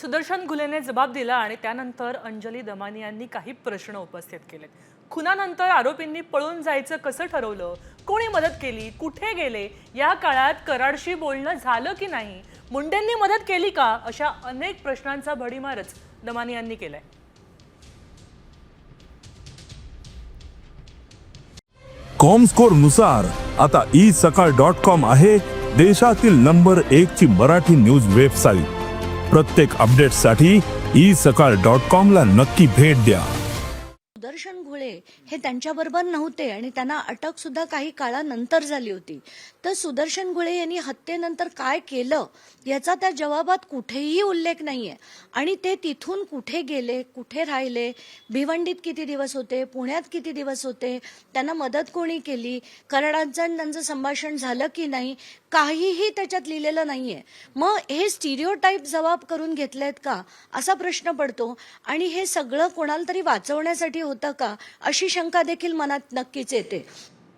सुदर्शन घुलेने जबाब दिला आणि त्यानंतर अंजली दमानी यांनी काही प्रश्न उपस्थित केलेत खुनानंतर आरोपींनी पळून जायचं कसं ठरवलं? कोणी मदत केली? कुठे गेले? या काळात कराडशी बोलणं झालं की नाही? मुंडेंनी मदत केली का? अशा अनेक प्रश्नांचा भडीमारच दमानी यांनी केलाय. कॉमस्कोरनुसार आता ई सकाळ डॉट कॉम आहे देशातील नंबर एक ची मराठी न्यूज वेबसाईट. प्रत्येक अपडेटसाठी ई सकाळ डॉट कॉम ला नक्की भेट द्या. सुदर्शन घुळे हे त्यांच्याबरोबर नव्हते आणि त्यांना अटक सुद्धा काही काळानंतर झाली होती. तर सुदर्शन घुळे यांनी हत्येनंतर काय केलं याचा त्या जवाबात कुठेही उल्लेख नाहीये. आणि ते तिथून कुठे गेले कुठे राहिले भिवंडीत किती दिवस होते पुण्यात किती दिवस होते त्यांना मदत कोणी केली कराडांचं त्यांचं संभाषण झालं की नाही काहीही त्याच्यात लिहिलेलं नाहीये. मग हे स्टिरिओ टाईप जबाब करून घेतलेत का? असा प्रश्न पडतो. आणि हे सगळं कोणाला तरी वाचवण्यासाठी होतं का? अशी शंका देखील मनात नक्कीच येते.